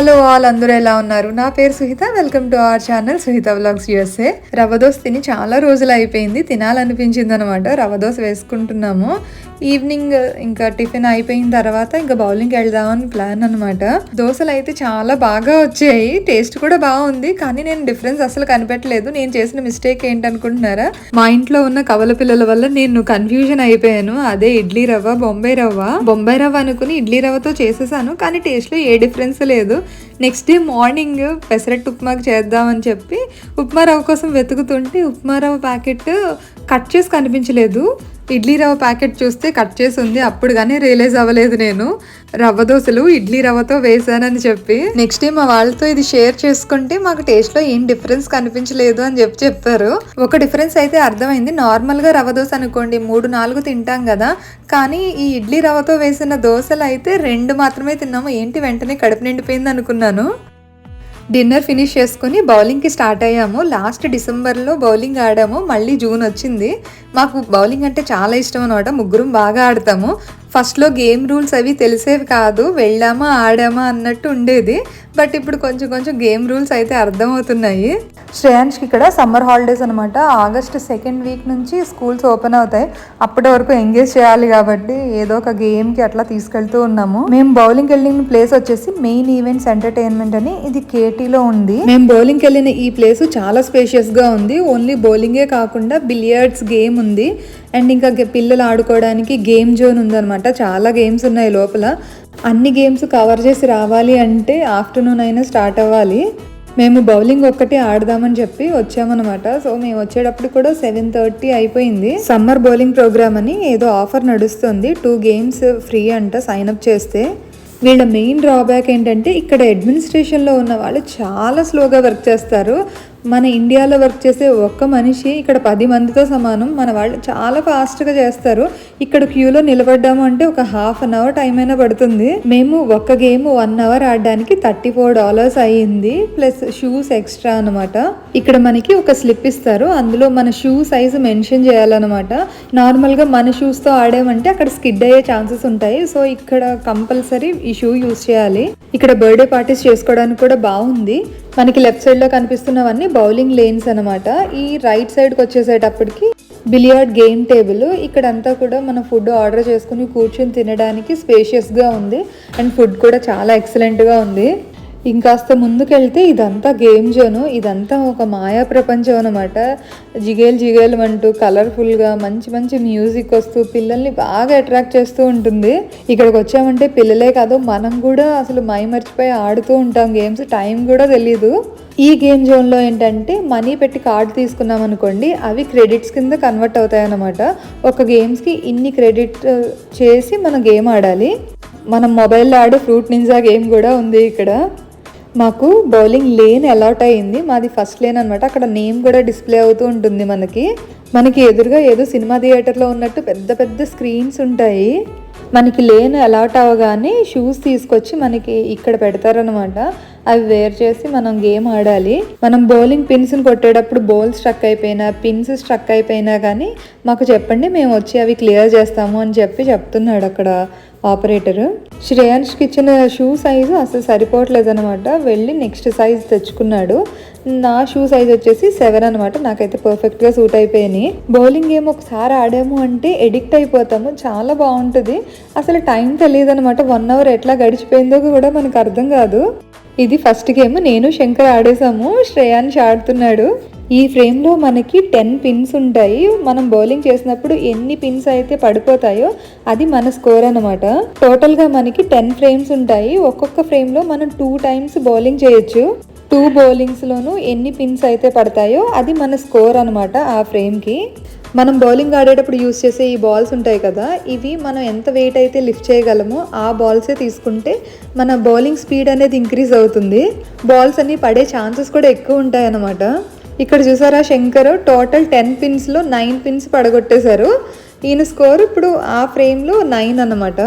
Hello all అందరూ ఎలా ఉన్నారు? నా పేరు Suhita. Welcome to our channel Suhita vlogs USA. Rava dosa తిని చాలా రోజులు అయిపోయింది తినాలనిపించింది అనమాట రవ దోశ వేసుకుంటున్నాము. ఈవినింగ్ ఇంకా టిఫిన్ అయిపోయిన తర్వాత ఇంకా బౌలింగ్కి వెళ్దామని ప్లాన్ అనమాట దోశలు అయితే చాలా బాగా వచ్చాయి. టేస్ట్ కూడా బాగుంది. కానీ నేను డిఫరెన్స్ అసలు కనిపెట్టలేదు. నేను చేసిన మిస్టేక్ ఏంటనుకుంటున్నారా? మా ఇంట్లో ఉన్న కవల పిల్లల వల్ల నేను కన్ఫ్యూజన్ అయిపోయాను. అదే ఇడ్లీ రవ్వ బొంబాయి రవ్వ. బొంబాయి రవ్వ అనుకుని ఇడ్లీ రవ్వతో చేసేసాను. కానీ టేస్ట్లో ఏ డిఫరెన్స్ లేదు. నెక్స్ట్ డే మార్నింగ్ పెసరట్టు ఉప్మాకి చేద్దామని చెప్పి ఉప్మా రవ్వ కోసం వెతుకుతుంటే ఉప్మా రవ్వ ప్యాకెట్ కట్ చేసి కనిపించలేదు. ఇడ్లీ రవ్వ ప్యాకెట్ చూస్తే కట్ చేసి ఉంది. అప్పుడు కానీ రియలైజ్ అవ్వలేదు నేను. రవ్వ దోశలు ఇడ్లీ రవ్వతో వేసానని చెప్పి. నెక్స్ట్ డే మా వాళ్ళతో ఇది షేర్ చేసుకుంటే మాకు టేస్ట్లో ఏం డిఫరెన్స్ కనిపించలేదు అని చెప్పి చెప్పారు. ఒక డిఫరెన్స్ అయితే అర్థమైంది. నార్మల్గా రవ్వ దోశ అనుకోండి మూడు నాలుగు తింటాం కదా. కానీ ఈ ఇడ్లీ రవ్వతో వేసిన దోశలు అయితే రెండు మాత్రమే తిన్నాము. ఏంటి వెంటనే కడుపు నిండిపోయింది అనుకున్నాను. డిన్నర్ ఫినిష్ చేసుకుని బౌలింగ్కి స్టార్ట్ అయ్యాము. లాస్ట్ డిసెంబర్లో బౌలింగ్ ఆడాము. మళ్ళీ జూన్ వచ్చింది. మాకు బౌలింగ్ అంటే చాలా ఇష్టం అనమాట ముగ్గురం బాగా ఆడతాము. ఫస్ట్లో గేమ్ రూల్స్ అవి తెలిసేవి కాదు. వెళ్ళామా ఆడామా అన్నట్టు ఉండేది. బట్ ఇప్పుడు కొంచెం కొంచెం గేమ్ రూల్స్ అయితే అర్థమవుతున్నాయి. శ్రేయాన్స్కి ఇక్కడ సమ్మర్ హాలిడేస్ అనమాట ఆగస్ట్ సెకండ్ వీక్ నుంచి స్కూల్స్ ఓపెన్ అవుతాయి. అప్పటి వరకు ఎంగేజ్ చేయాలి కాబట్టి ఏదో ఒక గేమ్కి అట్లా తీసుకెళ్తూ ఉన్నాము. మేము బౌలింగ్కి వెళ్ళిన ప్లేస్ వచ్చేసి మెయిన్ ఈవెంట్స్ ఎంటర్టైన్మెంట్ అని ఇది కేటీలో ఉంది. మేము బౌలింగ్కి వెళ్ళిన ఈ ప్లేస్ చాలా స్పేషియస్గా ఉంది. ఓన్లీ బౌలింగే కాకుండా బిలియర్డ్స్ గేమ్ ఉంది. అండ్ ఇంకా పిల్లలు ఆడుకోవడానికి గేమ్ జోన్ ఉందన్నమాట. చాలా గేమ్స్ ఉన్నాయి లోపల. అన్ని గేమ్స్ కవర్ చేసి రావాలి అంటే ఆఫ్టర్నూన్ అయినా స్టార్ట్ అవ్వాలి. మేము బౌలింగ్ ఒక్కటి ఆడదామని చెప్పి వచ్చామన్నమాట. సో మేము వచ్చేటప్పుడు కూడా సెవెన్ థర్టీ అయిపోయింది. సమ్మర్ బౌలింగ్ ప్రోగ్రామ్ అని ఏదో ఆఫర్ నడుస్తుంది. టూ గేమ్స్ ఫ్రీ అంట సైన్అప్ చేస్తే. వీళ్ళ మెయిన్ డ్రాబ్యాక్ ఏంటంటే ఇక్కడ అడ్మినిస్ట్రేషన్లో ఉన్న వాళ్ళు చాలా స్లోగా వర్క్ చేస్తారు. మన ఇండియాలో వర్క్ చేసే ఒక్క మనిషి ఇక్కడ పది మందితో సమానం. మన వాళ్ళు చాలా ఫాస్ట్గా చేస్తారు. ఇక్కడ క్యూలో నిలబడ్డాము అంటే ఒక హాఫ్ అన్ అవర్ టైం అయినా పడుతుంది. మేము ఒక్క గేమ్ వన్ అవర్ ఆడడానికి థర్టీ ఫోర్ డాలర్స్ అయ్యింది ప్లస్ షూస్ ఎక్స్ట్రా అనమాట ఇక్కడ మనకి ఒక స్లిప్ ఇస్తారు. అందులో మన షూ సైజు మెన్షన్ చేయాలన్నమాట. నార్మల్గా మన షూస్తో ఆడామంటే అక్కడ స్కిడ్ అయ్యే ఛాన్సెస్ ఉంటాయి. సో ఇక్కడ కంపల్సరీ ఈ షూ యూస్ చేయాలి. ఇక్కడ బర్త్డే పార్టీస్ చేసుకోవడానికి కూడా బాగుంది. మనకి లెఫ్ట్ సైడ్లో కనిపిస్తున్నవన్నీ బౌలింగ్ లేన్స్ అనమాట ఈ రైట్ సైడ్కి వచ్చేసేటప్పటికి బిలియార్డ్ గేమ్ టేబుల్. ఇక్కడంతా కూడా మనం ఫుడ్ ఆర్డర్ చేసుకుని కూర్చొని తినడానికి స్పేషియస్గా ఉంది. అండ్ ఫుడ్ కూడా చాలా ఎక్సలెంట్గా ఉంది. ఇంకాస్త ముందుకెళ్తే ఇదంతా గేమ్ జోను. ఇదంతా ఒక మాయా ప్రపంచం అనమాట జిగేల్ జిగేలు అంటూ కలర్ఫుల్గా మంచి మంచి మ్యూజిక్ వస్తూ పిల్లల్ని బాగా అట్రాక్ట్ చేస్తూ ఉంటుంది. ఇక్కడికి వచ్చామంటే పిల్లలే కాదు మనం కూడా అసలు మై మర్చిపోయి ఆడుతూ ఉంటాం గేమ్స్. టైం కూడా తెలీదు. ఈ గేమ్ జోన్లో ఏంటంటే మనీ పెట్టి కార్డు తీసుకున్నాం అనుకోండి అవి క్రెడిట్స్ కింద కన్వర్ట్ అవుతాయన్నమాట. ఒక గేమ్స్కి ఇన్ని క్రెడిట్ చేసి మనం గేమ్ ఆడాలి. మనం మొబైల్లో ఆడే ఫ్రూట్ నింజా గేమ్ కూడా ఉంది ఇక్కడ. మాకు బౌలింగ్ లేన్ అలాట్ అయింది. మాది ఫస్ట్ లేన్ అనమాట అక్కడ నేమ్ కూడా డిస్ప్లే అవుతూ ఉంటుంది మనకి. మనకి ఎదురుగా ఏదో సినిమా థియేటర్లో ఉన్నట్టు పెద్ద పెద్ద స్క్రీన్స్ ఉంటాయి. మనకి లేన్ అలాట్ అవ్వగానే షూస్ తీసుకొచ్చి మనకి ఇక్కడ పెడతారనమాట అవి వేర్ చేసి మనం గేమ్ ఆడాలి. మనం బౌలింగ్ పిన్స్ని కొట్టేటప్పుడు బౌల్ స్ట్రక్ అయిపోయినా పిన్స్ స్ట్రక్ అయిపోయినా కానీ మాకు చెప్పండి మేము వచ్చి అవి క్లియర్ చేస్తాము అని చెప్పి చెప్తున్నాడు అక్కడ ఆపరేటర్. శ్రేయాన్ష్కి ఇచ్చిన షూ సైజు అసలు సరిపోవట్లేదు అనమాట వెళ్ళి నెక్స్ట్ సైజ్ తెచ్చుకున్నాడు. నా షూ సైజ్ వచ్చేసి సెవెన్ అనమాట నాకైతే పర్ఫెక్ట్గా సూట్ అయిపోయినాయి. బౌలింగ్ గేమ్ ఒకసారి ఆడాము అంటే ఎడిక్ట్ అయిపోతాము. చాలా బాగుంటుంది. అసలు టైం తెలియదు అనమాట వన్ అవర్ ఎట్లా గడిచిపోయిందో కూడా మనకు అర్థం కాదు. ఇది ఫస్ట్ గేమ్ నేను శంకర్ ఆడేసాము శ్రేయాన్ష్ ఆడుతున్నాడు. ఈ ఫ్రేమ్లో మనకి టెన్ పిన్స్ ఉంటాయి. మనం బౌలింగ్ చేసినప్పుడు ఎన్ని పిన్స్ అయితే పడిపోతాయో అది మన స్కోర్ అనమాట టోటల్గా మనకి టెన్ ఫ్రేమ్స్ ఉంటాయి. ఒక్కొక్క ఫ్రేమ్లో మనం టూ టైమ్స్ బౌలింగ్ చేయొచ్చు. టూ బౌలింగ్స్లోనూ ఎన్ని పిన్స్ అయితే పడతాయో అది మన స్కోర్ అనమాట ఆ ఫ్రేమ్కి. మనం బౌలింగ్ ఆడేటప్పుడు యూస్ చేసే ఈ బాల్స్ ఉంటాయి కదా ఇవి మనం ఎంత వెయిట్ అయితే లిఫ్ట్ చేయగలమో ఆ బాల్సే తీసుకుంటే మన బౌలింగ్ స్పీడ్ అనేది ఇంక్రీజ్ అవుతుంది. బాల్స్ అన్ని పడే ఛాన్సెస్ కూడా ఎక్కువ ఉంటాయి అన్నమాట. ఇక్కడ చూసారా శంకర్? టోటల్ టెన్ పిన్స్లో నైన్ పిన్స్ పడగొట్టేశారు. ఈయన స్కోర్ ఇప్పుడు ఆ ఫ్రేమ్లో నైన్ అన్నమాట.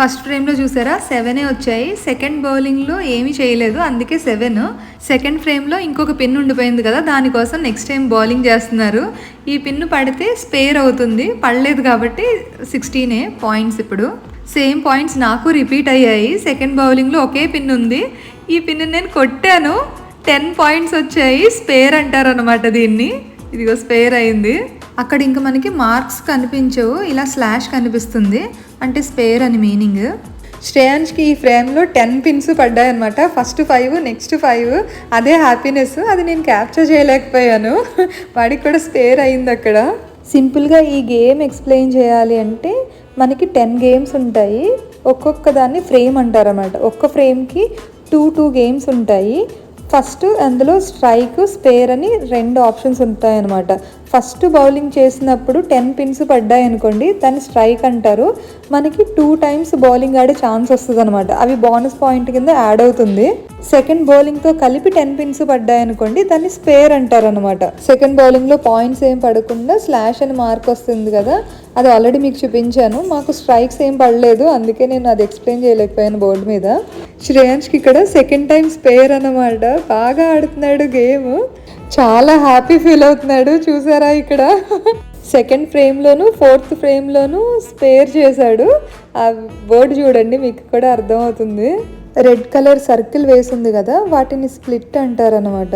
ఫస్ట్ ఫ్రేమ్లో చూసారా? సెవెనే వచ్చాయి. సెకండ్ బౌలింగ్లో ఏమీ చేయలేదు. అందుకే సెవెన్. సెకండ్ ఫ్రేమ్లో ఇంకొక పిన్ ఉండిపోయింది కదా దానికోసం నెక్స్ట్ టైం బౌలింగ్ చేస్తున్నారు. ఈ పిన్ను పడితే స్పేర్ అవుతుంది. పడలేదు కాబట్టి సిక్స్టీనే పాయింట్స్ ఇప్పుడు. సేమ్ పాయింట్స్ నాకు రిపీట్ అయ్యాయి. సెకండ్ బౌలింగ్లో ఒకే పిన్ ఉంది. ఈ పిన్ నేను కొట్టాను. టెన్ పాయింట్స్ వచ్చాయి. స్పేర్ అంటారు అనమాట దీన్ని. ఇదిగో స్పేర్ అయింది. అక్కడ ఇంకా మనకి మార్క్స్ కనిపించవు ఇలా స్లాష్ కనిపిస్తుంది. అంటే స్పేర్ అని మీనింగ్ శ్రేయాన్స్కి ఈ ఫ్రేమ్లో టెన్ పిన్స్ పడ్డాయి అనమాట ఫస్ట్ ఫైవ్ నెక్స్ట్ ఫైవ్ అదే హ్యాపీనెస్ అది నేను క్యాప్చర్ చేయలేకపోయాను. వాడికి కూడా స్పేర్ అయింది అక్కడ. సింపుల్గా ఈ గేమ్ ఎక్స్ప్లెయిన్ చేయాలి అంటే మనకి టెన్ గేమ్స్ ఉంటాయి. ఒక్కొక్క దాన్ని ఫ్రేమ్ అంటారన్నమాట. ఒక్క ఫ్రేమ్కి టూ టూ గేమ్స్ ఉంటాయి. ఫస్ట్ అందులో స్ట్రైక్ స్పేర్ అని రెండు ఆప్షన్స్ ఉంటాయన్నమాట. ఫస్ట్ బౌలింగ్ చేసినప్పుడు టెన్ పిన్స్ పడ్డాయి అనుకోండి దాన్ని స్ట్రైక్ అంటారు. మనకి టూ టైమ్స్ బౌలింగ్ ఆడే ఛాన్స్ వస్తుంది అనమాట అవి బోనస్ పాయింట్ కింద యాడ్ అవుతుంది. సెకండ్ బౌలింగ్తో కలిపి టెన్ పిన్స్ పడ్డాయి అనుకోండి దాన్ని స్పేర్ అంటారు అనమాట సెకండ్ బౌలింగ్లో పాయింట్స్ ఏం పడకుండా స్లాష్ అని మార్క్ వస్తుంది కదా అది ఆల్రెడీ మీకు చూపించాను. మాకు స్ట్రైక్స్ ఏం పడలేదు అందుకే నేను అది ఎక్స్ప్లెయిన్ చేయలేకపోయాను బోర్డు మీద. శ్రేయాంష్కి ఇక్కడ సెకండ్ టైం స్పేర్ అన్నమాట. బాగా ఆడుతున్నాడు గేమ్. చాలా హ్యాపీ ఫీల్ అవుతున్నాడు. చూసారు? ఇక్కడ? సెకండ్ ఫ్రేమ్లోను ఫోర్త్ ఫ్రేమ్లోను స్పేర్ చేశాడు. ఆ వర్డ్ చూడండి మీకు కూడా అర్థమవుతుంది. రెడ్ కలర్ సర్కిల్ వేసింది కదా వాటిని స్ప్లిట్ అంటారనమాట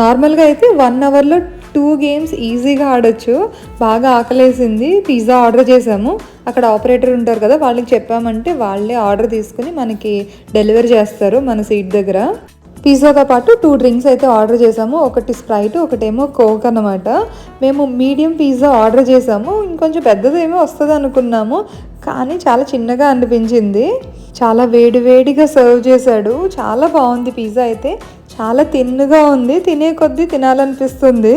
నార్మల్గా అయితే వన్ అవర్లో టూ గేమ్స్ ఈజీగా ఆడొచ్చు. బాగా ఆకలేసింది పిజ్జా ఆర్డర్ చేసాము అక్కడ ఆపరేటర్ ఉంటారు కదా వాళ్ళకి చెప్పామంటే వాళ్ళే ఆర్డర్ తీసుకుని మనకి డెలివరీ చేస్తారు మన సీట్ దగ్గర. పిజ్జాతో పాటు టూ డ్రింక్స్ అయితే ఆర్డర్ చేసాము ఒకటి స్ప్రైట్ ఒకటేమో కోక్ అనమాట మేము మీడియం పిజ్జా ఆర్డర్ చేసాము ఇంకొంచెం పెద్దదేమో వస్తుంది అనుకున్నాము. కానీ చాలా చిన్నగా అనిపించింది. చాలా వేడివేడిగా సర్వ్ చేశాడు. చాలా బాగుంది పిజ్జా అయితే. చాలా తిన్నుగా ఉంది. తినే కొద్దీ తినాలనిపిస్తుంది.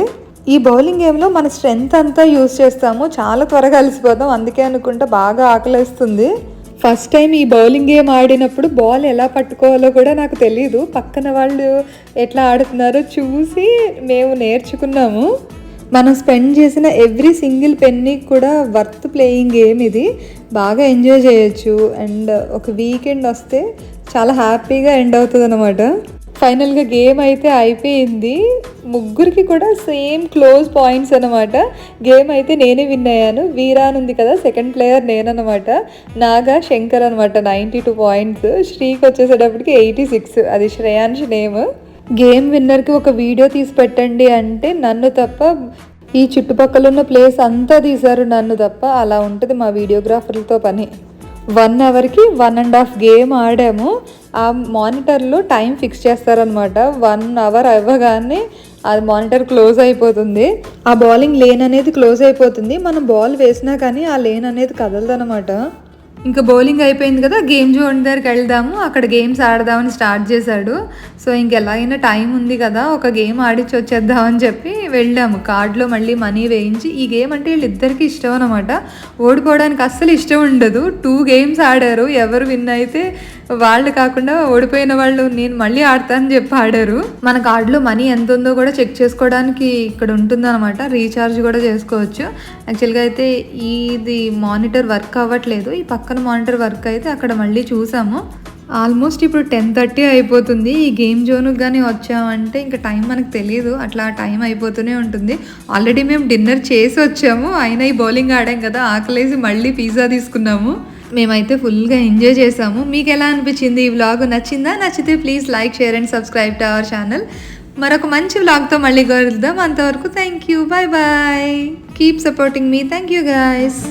ఈ బౌలింగ్ గేమ్లో మన స్ట్రెంగ్త్ అంతా యూస్ చేస్తాము. చాలా త్వరగా అలసిపోతాం అందుకే అనుకుంటా బాగా ఆకలేస్తుంది. ఫస్ట్ టైం ఈ బౌలింగ్ గేమ్ ఆడినప్పుడు బాల్ ఎలా పట్టుకోవాలో కూడా నాకు తెలియదు పక్కన వాళ్ళు ఎట్లా ఆడుతున్నారో చూసి మేము నేర్చుకున్నాము. మనం స్పెండ్ చేసిన ఎవ్రీ సింగిల్ పెన్ని కూడా వర్త్ ప్లేయింగ్ గేమ్ ఇది. బాగా ఎంజాయ్ చేయొచ్చు. అండ్ ఒక వీకెండ్ వస్తే చాలా హ్యాపీగా ఎండ్ అవుతుంది అనమాట ఫైనల్గా గేమ్ అయితే అయిపోయింది. ముగ్గురికి కూడా సేమ్ క్లోజ్ పాయింట్స్ అనమాట గేమ్ అయితే నేనే విన్ అయ్యాను. వీరాన్ ఉంది కదా సెకండ్ ప్లేయర్ నేననమాట నాగా శంకర్ అనమాట నైంటీ టూ పాయింట్స్. శ్రీకి వచ్చేసేటప్పటికి ఎయిటీ సిక్స్. అది శ్రేయాన్ష్ నేమ్. గేమ్ విన్నర్కి ఒక వీడియో తీసి పెట్టండి అంటే నన్ను తప్ప ఈ చుట్టుపక్కల ఉన్న ప్లేస్ అంతా తీశారు నన్ను తప్ప. అలా ఉంటుంది మా వీడియోగ్రాఫర్లతో పని. వన్ అవర్కి వన్ అండ్ హాఫ్ గేమ్ ఆడాము. ఆ మానిటర్లో టైం ఫిక్స్ చేస్తారనమాట వన్ అవర్ అవ్వగానే అది మానిటర్ క్లోజ్ అయిపోతుంది. ఆ బౌలింగ్ లేన్ అనేది క్లోజ్ అయిపోతుంది. మనం బాల్ వేసినా కానీ ఆ లేన్ అనేది కదలదనమాట ఇంకా బౌలింగ్ అయిపోయింది కదా గేమ్ జోన్ దగ్గరికి వెళ్దాము. అక్కడ గేమ్స్ ఆడదామని స్టార్ట్ చేశాడు. సో ఇంకెలాగైనా టైం ఉంది కదా ఒక గేమ్ ఆడిచ్చి వచ్చేద్దామని చెప్పి వెళ్ళాము. కార్డులో మళ్ళీ మనీ వేయించి ఈ గేమ్ అంటే వీళ్ళిద్దరికీ ఇష్టం అనమాట ఓడిపోవడానికి అస్సలు ఇష్టం ఉండదు. టూ గేమ్స్ ఆడారు. ఎవరు విన్ అయితే వాళ్ళు కాకుండా ఓడిపోయిన వాళ్ళు నేను మళ్ళీ ఆడతానని చెప్పి ఆడారు. మన కార్డులో మనీ ఎంత ఉందో కూడా చెక్ చేసుకోవడానికి ఇక్కడ ఉంటుందన్నమాట. రీఛార్జ్ కూడా చేసుకోవచ్చు. యాక్చువల్గా అయితే ఇది మానిటర్ వర్క్ అవ్వట్లేదు. ఈ పక్కన మానిటర్ వర్క్ అయితే అక్కడ మళ్ళీ చూసాము. ఆల్మోస్ట్ ఇప్పుడు టెన్ థర్టీ అయిపోతుంది. ఈ గేమ్ జోన్కి కానీ వచ్చామంటే ఇంకా టైం మనకు తెలియదు అట్లా టైం అయిపోతూనే ఉంటుంది. ఆల్రెడీ మేము డిన్నర్ చేసి వచ్చాము. అయినా ఈ బౌలింగ్ ఆడాం కదా. ఆకలేసి మళ్ళీ పిజ్జా తీసుకున్నాము. మేమైతే ఫుల్గా ఎంజాయ్ చేసాము. మీకు ఎలా అనిపించింది ఈ వ్లాగ్ నచ్చిందా? నచ్చితే please like share and subscribe to our channel మరొక మంచి వ్లాగ్తో మళ్ళీ కలుద్దాం. అంతవరకు thank you bye bye keep supporting me thank you guys